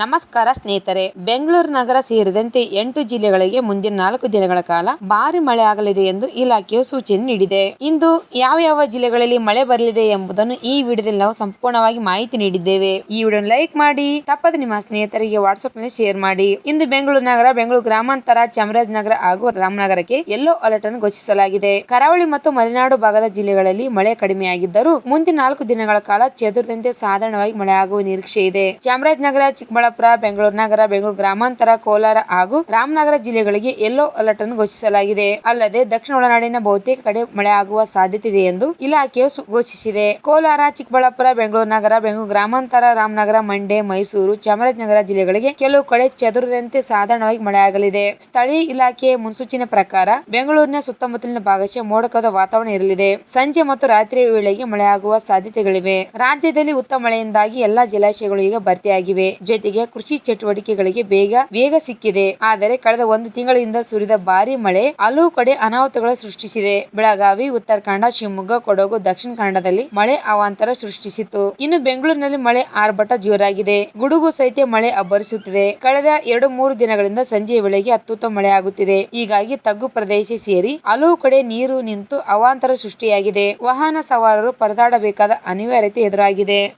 ನಮಸ್ಕಾರ ಸ್ನೇಹಿತರೆ, ಬೆಂಗಳೂರು ನಗರ ಸೇರಿದಂತೆ ಎಂಟು ಜಿಲ್ಲೆಗಳಿಗೆ ಮುಂದಿನ ನಾಲ್ಕು ದಿನಗಳ ಕಾಲ ಭಾರಿ ಮಳೆ ಆಗಲಿದೆ ಎಂದು ಇಲಾಖೆಯು ಸೂಚನೆ ನೀಡಿದೆ. ಇಂದು ಯಾವ ಯಾವ ಜಿಲ್ಲೆಗಳಲ್ಲಿ ಮಳೆ ಬರಲಿದೆ ಎಂಬುದನ್ನು ಈ ವಿಡಿಯೋದಲ್ಲಿ ನಾವು ಸಂಪೂರ್ಣವಾಗಿ ಮಾಹಿತಿ ನೀಡಿದ್ದೇವೆ. ಈ ವಿಡಿಯೋ ಲೈಕ್ ಮಾಡಿ, ತಪ್ಪದೆ ನಿಮ್ಮ ಸ್ನೇಹಿತರಿಗೆ ವಾಟ್ಸ್ಆಪ್ನಲ್ಲಿ ಶೇರ್ ಮಾಡಿ. ಇಂದು ಬೆಂಗಳೂರು ನಗರ, ಬೆಂಗಳೂರು ಗ್ರಾಮಾಂತರ, ಚಾಮರಾಜನಗರ ಹಾಗೂ ರಾಮನಗರಕ್ಕೆ ಯೆಲ್ಲೋ ಅಲರ್ಟ್ ಅನ್ನು ಘೋಷಿಸಲಾಗಿದೆ. ಕರಾವಳಿ ಮತ್ತು ಮಲೆನಾಡು ಭಾಗದ ಜಿಲ್ಲೆಗಳಲ್ಲಿ ಮಳೆ ಕಡಿಮೆಯಾಗಿದ್ದರೂ ಮುಂದಿನ ನಾಲ್ಕು ದಿನಗಳ ಕಾಲ ಚದುರದಂತೆ ಸಾಧಾರಣವಾಗಿ ಮಳೆ ಆಗುವ ನಿರೀಕ್ಷೆ ಇದೆ. ಚಾಮರಾಜನಗರ, ಚಿಕ್ಕಬಳ್ಳಾಪುರ ಬೆಂಗಳೂರು ನಗರ, ಬೆಂಗಳೂರು ಗ್ರಾಮಾಂತರ, ಕೋಲಾರ ಹಾಗೂ ರಾಮನಗರ ಜಿಲ್ಲೆಗಳಿಗೆ ಯೆಲ್ಲೋ ಅಲರ್ಟ್ ಅನ್ನು ಘೋಷಿಸಲಾಗಿದೆ. ಅಲ್ಲದೆ ದಕ್ಷಿಣ ಒಳನಾಡಿನ ಬಹುತೇಕ ಕಡೆ ಮಳೆ ಆಗುವ ಸಾಧ್ಯತೆ ಇದೆ ಎಂದು ಇಲಾಖೆಯು ಘೋಷಿಸಿದೆ. ಕೋಲಾರ, ಚಿಕ್ಕಬಳ್ಳಾಪುರ, ಬೆಂಗಳೂರು ನಗರ, ಬೆಂಗಳೂರು ಗ್ರಾಮಾಂತರ, ರಾಮನಗರ, ಮಂಡ್ಯ, ಮೈಸೂರು, ಚಾಮರಾಜನಗರ ಜಿಲ್ಲೆಗಳಿಗೆ ಕೆಲವು ಕಡೆ ಚದುರದಂತೆ ಸಾಧಾರಣವಾಗಿ ಮಳೆಯಾಗಲಿದೆ ಸ್ಥಳೀಯ ಇಲಾಖೆ ಮುನ್ಸೂಚನೆ ಪ್ರಕಾರ ಬೆಂಗಳೂರಿನ ಸುತ್ತಮುತ್ತಲಿನ ಭಾಗಶಃ ಮೋಡಕದ ವಾತಾವರಣ ಇರಲಿದೆ. ಸಂಜೆ ಮತ್ತು ರಾತ್ರಿ ವೇಳೆಗೆ ಮಳೆಯಾಗುವ ಸಾಧ್ಯತೆಗಳಿವೆ. ರಾಜ್ಯದಲ್ಲಿ ಉತ್ತಮ ಮಳೆಯಿಂದಾಗಿ ಎಲ್ಲಾ ಜಲಾಶಯಗಳು ಈಗ ಭರ್ತಿಯಾಗಿವೆ. ಜೊತೆಗೆ ಕೃಷಿ ಚಟುವಟಿಕೆಗಳಿಗೆ ಬೇಗ, ವೇಗ ಸಿಕ್ಕಿದೆ. ಆದರೆ ಕಳೆದ ಒಂದು ತಿಂಗಳಿಂದ ಸುರಿದ ಭಾರಿ ಮಳೆ ಹಲವು ಕಡೆ ಅನಾಹುತಗಳು ಸೃಷ್ಟಿಸಿದೆ. ಬೆಳಗಾವಿ ಉತ್ತರ ಕನ್ನಡ ಶಿವಮೊಗ್ಗ, ಕೊಡಗು, ದಕ್ಷಿಣ ಕನ್ನಡದಲ್ಲಿ ಮಳೆ ಅವಾಂತರ ಸೃಷ್ಟಿಸಿತ್ತು. ಇನ್ನು ಬೆಂಗಳೂರಿನಲ್ಲಿ ಮಳೆ ಆರ್ಭಟ ಜೋರಾಗಿದೆ. ಗುಡುಗು ಸಹಿತ ಮಳೆ ಅಬ್ಬರಿಸುತ್ತಿದೆ. ಕಳೆದ ಎರಡು ಮೂರು ದಿನಗಳಿಂದ ಸಂಜೆಯ ವೇಳೆಗೆ ಅತ್ಯುತ್ತಮ ಮಳೆ ಆಗುತ್ತಿದೆ ಹೀಗಾಗಿ ತಗ್ಗು ಪ್ರದೇಶ ಸೇರಿ ಹಲವು ಕಡೆ ನೀರು ನಿಂತು ಅವಾಂತರ ಸೃಷ್ಟಿಯಾಗಿದೆ. ವಾಹನ ಸವಾರರು ಪರದಾಡಬೇಕಾದ ಅನಿವಾರ್ಯತೆ ಎದುರಾಗಿದೆ.